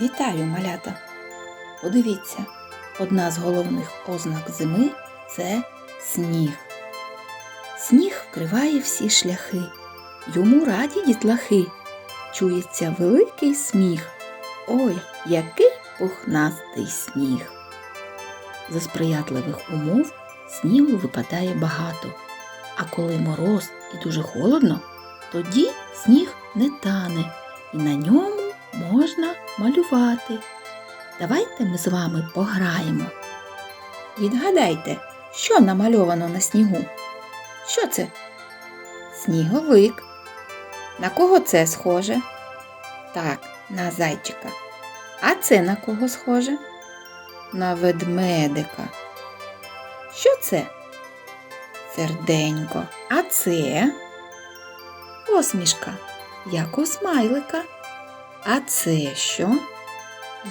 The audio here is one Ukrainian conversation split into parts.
Вітаю, малята! Подивіться, одна з головних ознак зими це сніг. Сніг вкриває всі шляхи, йому раді дітлахи. Чується великий сміх. Ой, який пухнастий сніг! За сприятливих умов снігу випадає багато, а коли мороз і дуже холодно, тоді сніг не тане і на ньому можна малювати. Давайте ми з вами пограємо. Відгадайте, що намальовано на снігу? Що це? Сніговик. На кого це схоже? Так, на зайчика. А це на кого схоже? На ведмедика. Що це? Серденько. А це посмішка, як у смайлика. А це що?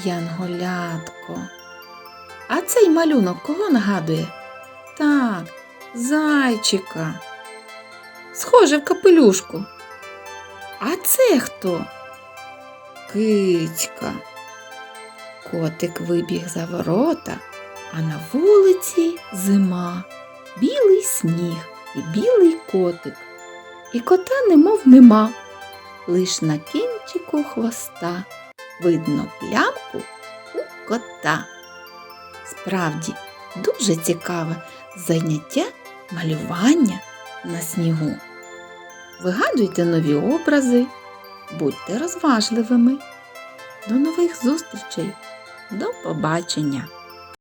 Янголятко. А цей малюнок кого нагадує? Так, зайчика. Схоже в капелюшку. А це хто? Кицька. Котик вибіг за ворота, а на вулиці зима, білий сніг і білий котик. І кота немов нема лиш на кінчику хвоста видно плямку у кота. Справді, дуже цікаве заняття малювання на снігу. Вигадуйте нові образи, будьте розважливими. До нових зустрічей, до побачення!